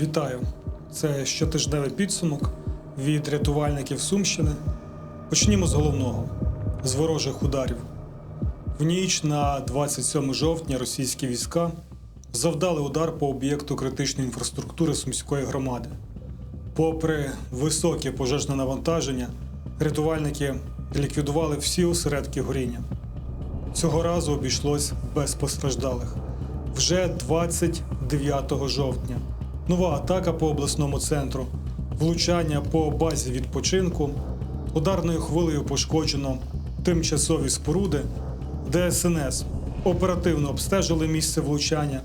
Вітаю! Це щотижневий підсумок від рятувальників Сумщини. Почнімо з головного з ворожих ударів. В ніч на 27 жовтня російські війська завдали удар по об'єкту критичної інфраструктури Сумської громади. Попри високе пожежне навантаження, рятувальники ліквідували всі осередки горіння. Цього разу обійшлось без постраждалих. Вже 29 жовтня. Нова атака по обласному центру, влучання по базі відпочинку, ударною хвилею пошкоджено тимчасові споруди, ДСНС оперативно обстежили місце влучання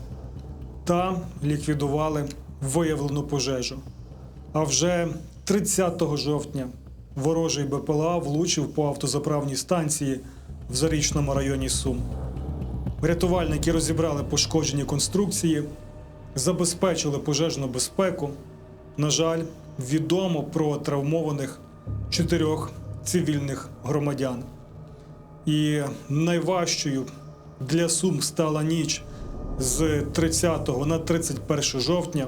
та ліквідували виявлену пожежу. А вже 30 жовтня ворожий БПЛА влучив по автозаправній станції в Зарічному районі Сум. Рятувальники розібрали пошкоджені конструкції, забезпечили пожежну безпеку. На жаль, відомо про травмованих чотирьох цивільних громадян. І найважчою для Сум стала ніч з 30 на 31 жовтня.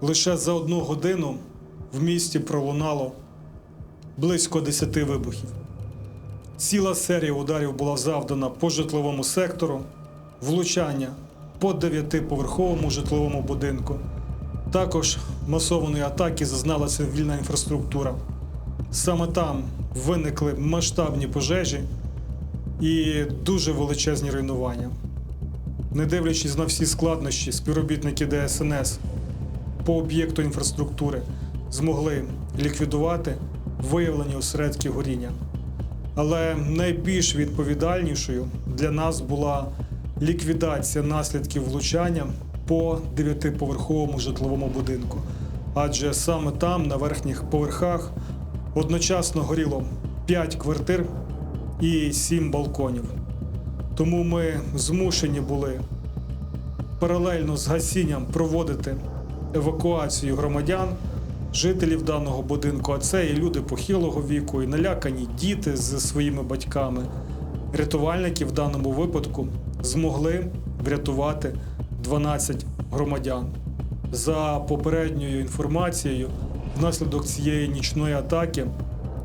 Лише за одну годину в місті пролунало близько 10 вибухів. Ціла серія ударів була завдана по житловому сектору, влучання по дев'ятиповерховому житловому будинку. Також масованої атаки зазнала цивільна інфраструктура. Саме там виникли масштабні пожежі і дуже величезні руйнування. Не дивлячись на всі складнощі, співробітники ДСНС по об'єкту інфраструктури змогли ліквідувати виявлені осередки горіння. Але найбільш відповідальнішою для нас була ліквідація наслідків влучання по дев'ятиповерховому житловому будинку. Адже саме там, на верхніх поверхах, одночасно горіло 5 квартир і 7 балконів. Тому ми змушені були паралельно з гасінням проводити евакуацію громадян, жителів даного будинку, а це і люди похилого віку, і налякані діти з своїми батьками. Рятувальники в даному випадку змогли врятувати 12 громадян. За попередньою інформацією, внаслідок цієї нічної атаки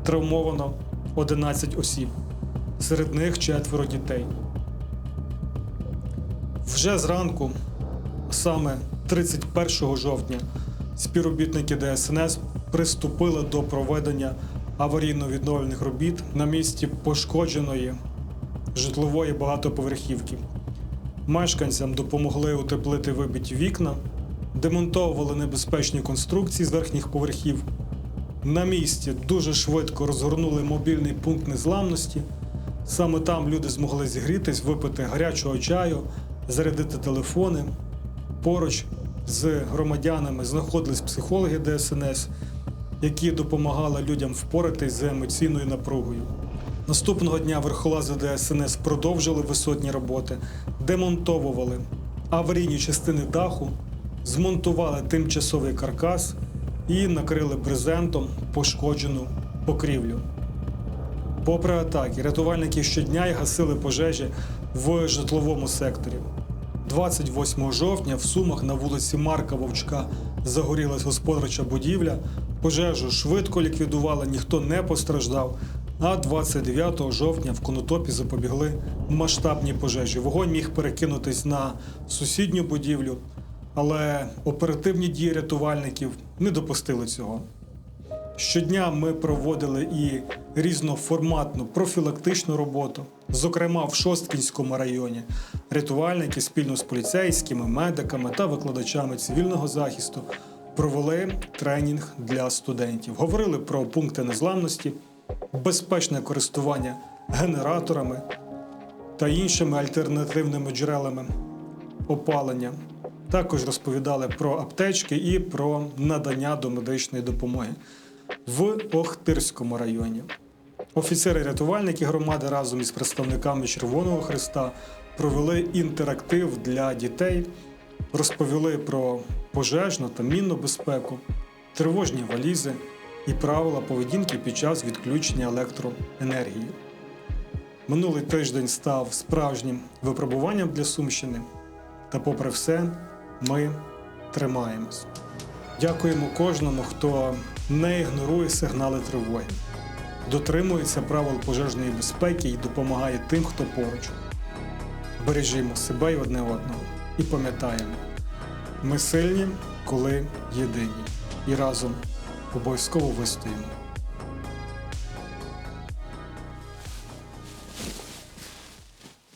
травмовано 11 осіб, серед них четверо дітей. Вже зранку, саме 31 жовтня, співробітники ДСНС приступили до проведення аварійно-відновлених робіт на місці пошкодженої житлової багатоповерхівки. Мешканцям допомогли утеплити вибиті вікна, демонтовували небезпечні конструкції з верхніх поверхів. На місці дуже швидко розгорнули мобільний пункт незламності. Саме там люди змогли зігрітись, випити гарячого чаю, зарядити телефони. Поруч з громадянами знаходились психологи ДСНС, які допомагали людям впоратись з емоційною напругою. Наступного дня верхолази ДСНС продовжили висотні роботи, демонтовували аварійні частини даху, змонтували тимчасовий каркас і накрили брезентом пошкоджену покрівлю. Попри атаки, рятувальники щодня й гасили пожежі в житловому секторі. 28 жовтня в Сумах на вулиці Марка Вовчка загорілась господарча будівля. Пожежу швидко ліквідували, ніхто не постраждав. А 29 жовтня в Конотопі запобігли масштабні пожежі. Вогонь міг перекинутись на сусідню будівлю, але оперативні дії рятувальників не допустили цього. Щодня ми проводили і різноформатну профілактичну роботу, зокрема в Шосткінському районі. Рятувальники спільно з поліцейськими, медиками та викладачами цивільного захисту провели тренінг для студентів. Говорили про пункти незламності, безпечне користування генераторами та іншими альтернативними джерелами опалення. Також розповідали про аптечки і про надання домедичної допомоги в Охтирському районі. Офіцери-рятувальники громади разом із представниками Червоного Христа провели інтерактив для дітей, розповіли про пожежну та мінну безпеку, тривожні валізи і правила поведінки під час відключення електроенергії. Минулий тиждень став справжнім випробуванням для Сумщини, та попри все, ми тримаємось. Дякуємо кожному, хто не ігнорує сигнали тривоги, дотримується правил пожежної безпеки і допомагає тим, хто поруч. Бережімо себе і одне одного і пам'ятаємо, ми сильні, коли єдині, і разом обов'язково вистоїмо.